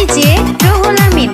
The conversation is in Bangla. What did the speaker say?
নিচে রোহন আমিন।